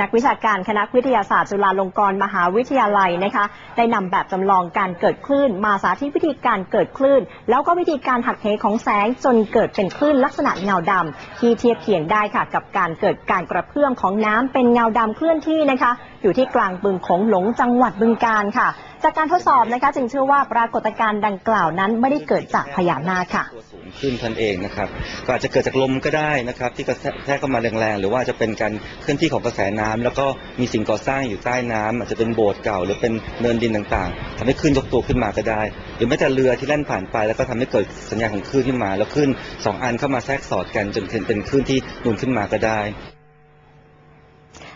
นักวิชาการคณะวิทยาศาสตร์จุฬาลงกรณ์มหาวิทยาลัยนะคะ ได้นำแบบจำลองการเกิดคลื่น มาสาธิตวิธีการเกิดคลื่น แล้วก็วิธีการหักเหของแสงจนเกิดเป็นคลื่นลักษณะเงาดำที่เทียบเคียงได้ค่ะ กับการเกิดการกระเพื่อมของน้ำเป็นเงาดำเคลื่อนที่นะคะอยู่ที่กลางบึงโขงหลงจังหวัดบึงกาฬค่ะ จากการทดสอบนะคะ จึงเชื่อว่าปรากฏการณ์ดังกล่าวนั้นไม่ได้เกิดจากพญานาคค่ะตัวสูงขึ้นทันเองนะครับก็อาจจะเกิดจากลมก็ได้นะครับ ที่กระแทกเข้ามาแรงๆหรือว่าจะเป็นการเคลื่อนที่ของกระแสน้ำแล้วก็มีสิ่งก่อสร้างอยู่ใต้น้ำอาจจะเป็นโบสถ์เก่า หรือเป็นเนินดินต่างๆทำให้คลื่นยกตัวขึ้นมาก็ได้ หรือแม้แต่เรือที่แล่นผ่านไป แล้วก็ทำให้เกิดสัญญาณของคลื่นขึ้นมา แล้วคลื่นสองอันเข้ามาแทรกสอดกันจนเป็นคลื่นที่นูนขึ้นมาก็ได้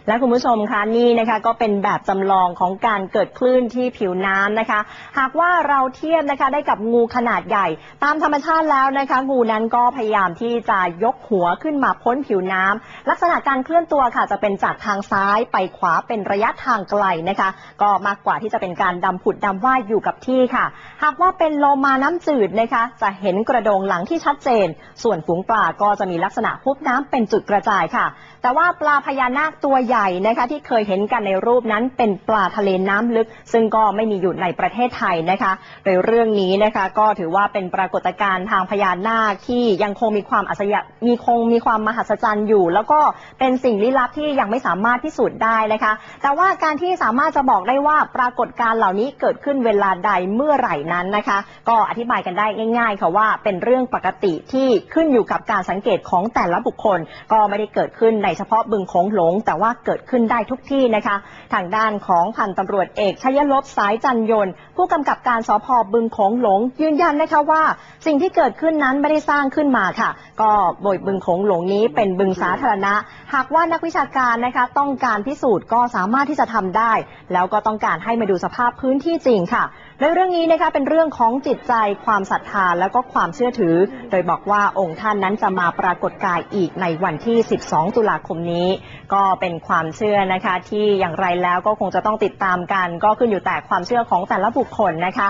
และคุณผู้ชมคะนี่นะคะก็เป็นแบบจำลองของการเกิดคลื่นที่ผิวน้ำนะคะ หากว่าเราเทียบนะคะได้กับงูขนาดใหญ่ ตามธรรมชาติแล้วนะคะ งูนั้นก็พยายามที่จะยกหัวขึ้นมาพ้นผิวน้ำลักษณะการเคลื่อนตัวค่ะจะเป็นจากทางซ้ายไปขวาเป็นระยะทางไกลนะคะ ก็มากกว่าที่จะเป็นการดำผุดดำว่ายอยู่กับที่ค่ะ หากว่าเป็นโลมาน้ำจืดนะคะ จะเห็นกระโดงหลังที่ชัดเจน ส่วนฝูงปลาก็จะมีลักษณะพุบน้ำเป็นจุดกระจายค่ะ แต่ว่าปลาพญานาคตัวใหญ่ใหญ่นะคะที่เคยเห็นกันในรูปนั้นเป็นปลาทะเลน้ำลึก ซึ่งก็ไม่มีอยู่ในประเทศไทยนะคะ โดยเรื่องนี้นะคะก็ถือว่าเป็นปรากฏการณ์ทางพญานาคที่ยังคงมีความอัศยะมีคงมีความมหัศจรรย์อยู่ แล้วก็เป็นสิ่งลี้ลับที่ยังไม่สามารถพิสูจน์ได้นะคะ แต่ว่าการที่สามารถจะบอกได้ว่าปรากฏการณ์เหล่านี้เกิดขึ้นเวลาใดเมื่อไหร่นั้นนะคะ ก็อธิบายกันได้ง่ายๆค่ะว่าเป็นเรื่องปกติที่ขึ้นอยู่กับการสังเกตของแต่ละบุคคล ก็ไม่ได้เกิดขึ้นในเฉพาะบึงโขงหลง แต่ว่าเกิดขึ้นได้ทุกที่นะคะ ทางด้านของพันตำรวจเอกชัยลบสายจันยนต์ผู้กำกับการสพบึงโขงหลง ยืนยันนะคะว่า สิ่งที่เกิดขึ้นนั้นไม่ได้สร้างขึ้นมาค่ะ ก็โดยบึงโขงหลงนี้เป็นบึงสาธารณะ หากว่านักวิชาการนะคะต้องการพิสูจน์ก็สามารถที่จะทำได้ แล้วก็ต้องการให้มาดูสภาพพื้นที่จริงค่ะโดยเรื่องนี้นะคะเป็นเรื่องของจิตใจความศรัทธาแล้วก็ความเชื่อถือ โดยบอกว่าองค์ท่านนั้นจะมาปรากฏกายอีกในวันที่ 12 ตุลาคมนี้ ก็เป็นความเชื่อนะคะ ที่อย่างไรแล้วก็คงจะต้องติดตามกัน ก็ขึ้นอยู่แต่ความเชื่อของแต่ละบุคคลนะคะ